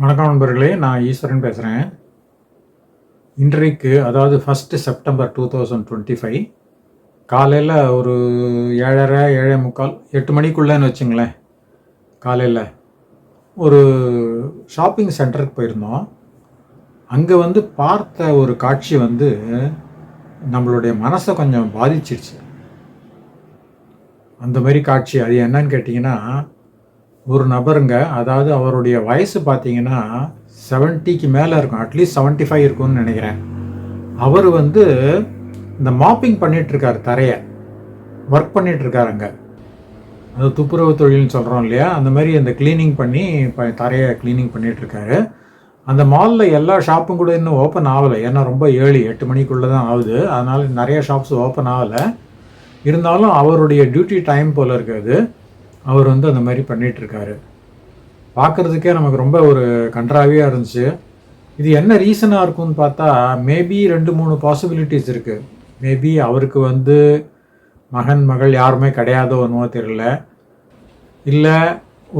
வணக்கம் நண்பர்களே நான் ஈஸ்வரன் பேசுகிறேன் இன்றைக்கு அதாவது first September two thousand twenty five காலையில் ஒரு ஏழரை ஏழே முக்கால் எட்டு மணிக்குள்ளேன்னு வச்சுங்களேன். காலையில் ஒரு ஷாப்பிங் சென்டருக்கு போயிருந்தோம். அங்கே வந்து பார்த்த ஒரு காட்சி வந்து நம்மளுடைய மனசை கொஞ்சம் பாதிச்சிருச்சு. அந்த மாதிரி காட்சி அது என்னன்னு கேட்டிங்கன்னா ஒரு நபருங்க அதாவது அவருடைய வயசு பார்த்தீங்கன்னா செவன்ட்டிக்கு மேலே இருக்கும். அட்லீஸ்ட் செவன்ட்டி ஃபைவ் இருக்கும்னு நினைக்கிறேன். அவர் வந்து இந்த மாப்பிங் பண்ணிகிட்ருக்கார் தரையை. ஒர்க் பண்ணிகிட்ருக்கார் அங்கே அது துப்புரவு தொழில்னு சொல்கிறோம் இல்லையா? அந்த மாதிரி அந்த க்ளீனிங் பண்ணி இப்போ தரையை க்ளீனிங் பண்ணிகிட்ருக்காரு அந்த மாலில் எல்லா ஷாப்பும் கூட இன்னும் ஓப்பன் ஆகலை. ஏன்னா ரொம்ப ஏழு எட்டு மணிக்குள்ளே தான் ஆகுது. அதனால் நிறைய ஷாப்ஸ் ஓப்பன் ஆகலை. இருந்தாலும் அவருடைய டியூட்டி டைம் போல் இருக்காது அவர் வந்து அந்த மாதிரி பண்ணிட்டு இருக்காரு பார்க்குறதுக்கே நமக்கு ரொம்ப ஒரு கன்றாவியாக இருந்துச்சு. இது என்ன ரீசனாக இருக்கும்னு பார்த்தா மேபி ரெண்டு மூணு பாசிபிலிட்டிஸ் இருக்குது மேபி அவருக்கு வந்து மகன் மகள் யாருமே கிடையாதோ என்னவோ தெரியல. இல்லை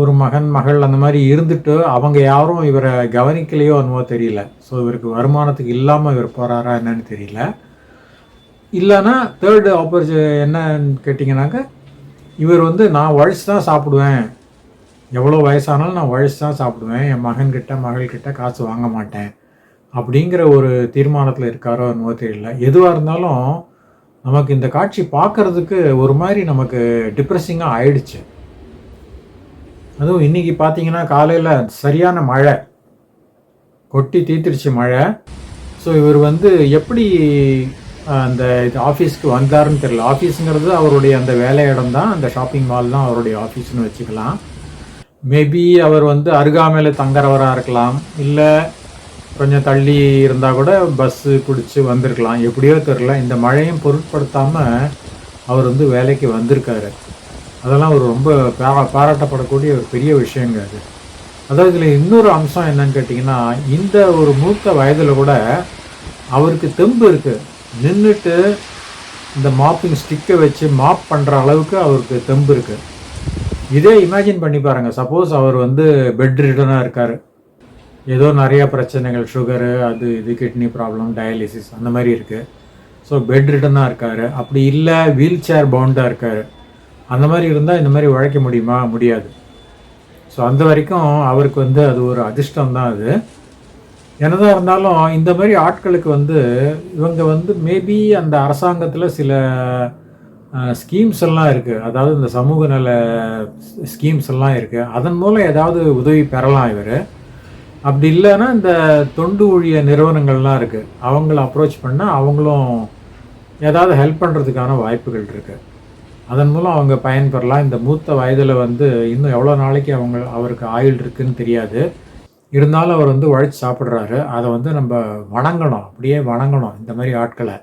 ஒரு மகன் மகள் அந்த மாதிரி இருந்துட்டு அவங்க யாரும் இவரை கவனிக்கலையோ என்னவோ தெரியல. ஸோ இவருக்கு வருமானத்துக்கு இல்லாமல் இவர் போகிறாரா என்னன்னு தெரியல. இல்லைன்னா தேர்டு ஆப்பர்ச்சு என்னன்னு கேட்டிங்கனாக்க இவர் வந்து நான் உழைச்சி தான் சாப்பிடுவேன். எவ்வளோ வயசானாலும் நான் உழைச்சி தான் சாப்பிடுவேன். என் மகன்கிட்ட மகள்கிட்ட காசு வாங்க மாட்டேன். அப்படிங்கிற ஒரு தீர்மானத்தில் இருக்காரோ என்னவோ தெரியல. எதுவாக இருந்தாலும் நமக்கு இந்த காட்சி பார்க்கறதுக்கு ஒரு மாதிரி நமக்கு டிப்ரெஸிங்காக ஆயிடுச்சு. அதுவும் இன்றைக்கி பார்த்தீங்கன்னா காலையில் சரியான மழை. கொட்டி தீர்த்திருச்சு மழை. ஸோ இவர் வந்து எப்படி அந்த இது ஆஃபீஸ்க்கு வந்தாருன்னு தெரியல. ஆஃபீஸுங்கிறது அவருடைய அந்த வேலை இடம் தான் அந்த ஷாப்பிங் மால் தான் அவருடைய ஆஃபீஸ்னு வச்சுக்கலாம். மேபி அவர் வந்து அருகாமையில் தங்குறவராக இருக்கலாம். இல்லை கொஞ்சம் தள்ளி இருந்தால் கூட பஸ்ஸு பிடிச்சி வந்திருக்கலாம். எப்படியோ தெரில இந்த மழையும் பொருட்படுத்தாமல் அவர் வந்து வேலைக்கு வந்திருக்காரு. அதெல்லாம் ஒரு ரொம்ப பாரா பாராட்டப்படக்கூடிய ஒரு பெரிய விஷயங்க அது. அதாவது இதில் இன்னொரு அம்சம் என்னன்னு கேட்டிங்கன்னா இந்த ஒரு மூத்த வயதில் கூட அவருக்கு தெம்பு இருக்குது நின்றுட்டு இந்த மாப்பிங் ஸ்டிக்கை வச்சு மாப் பண்ணுற அளவுக்கு அவருக்கு தெம்பு இருக்குது இதே இமேஜின் பண்ணி பாருங்கள் சப்போஸ் அவர் வந்து பெட் ரிடனாக இருக்கார். ஏதோ நிறையா பிரச்சனைகள் சுகரு அது இது கிட்னி ப்ராப்ளம் டயாலிசிஸ் அந்த மாதிரி இருக்குது ஸோ பெட் ரிடனாக இருக்கார். அப்படி இல்லை வீல் சேர் பவுண்டாக இருக்கார். அந்த மாதிரி இருந்தால் இந்த மாதிரி உழைக்க முடியுமா? முடியாது. ஸோ அந்த வரைக்கும் அவருக்கு வந்து அது ஒரு அதிர்ஷ்டம் தான் அது. என்னதான் இருந்தாலும் இந்த மாதிரி ஆட்களுக்கு வந்து இவங்க வந்து மேபி அந்த அரசாங்கத்தில் சில ஸ்கீம்ஸ் எல்லாம் இருக்குது அதாவது இந்த சமூக நல ஸ்கீம்ஸ் எல்லாம் இருக்குது அதன் மூலம் ஏதாவது உதவி பெறலாம் இவர். அப்படி இல்லைன்னா இந்த தொண்டு ஊழிய நிறுவனங்கள்லாம் இருக்குது அவங்கள அப்ரோச் பண்ணால் அவங்களும் ஏதாவது ஹெல்ப் பண்ணுறதுக்கான வாய்ப்புகள் இருக்குது அதன் மூலம் அவங்க பயன்பெறலாம். இந்த மூத்த வயதில் வந்து இன்னும் எவ்வளோ நாளைக்கு அவங்க அவருக்கு ஆயுள் இருக்குதுன்னு தெரியாது. இருந்தாலும் அவர் வந்து உழைச்சி சாப்பிட்றாரு. அதை வந்து நம்ம வணங்கணும். அப்படியே வணங்கணும் இந்த மாதிரி ஆட்களை.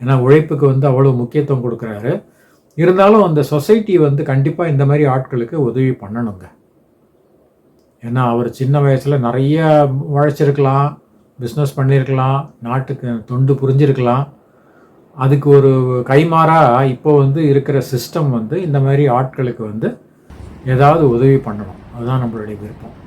ஏன்னா உழைப்புக்கு வந்து அவ்வளோ முக்கியத்துவம் கொடுக்குறாரு. இருந்தாலும் அந்த சொசைட்டி வந்து கண்டிப்பாக இந்த மாதிரி ஆட்களுக்கு உதவி பண்ணணுங்க. ஏன்னா அவர் சின்ன வயசில் நிறைய உழைச்சிருக்கலாம் பிஸ்னஸ் பண்ணியிருக்கலாம் நாட்டுக்கு தொண்டு புரிஞ்சிருக்கலாம். அதுக்கு ஒரு கைமாறாக இப்போ வந்து இருக்கிற சிஸ்டம் வந்து இந்த மாதிரி ஆட்களுக்கு வந்து ஏதாவது உதவி பண்ணணும். அதுதான் நம்மளுடைய விருப்பம்.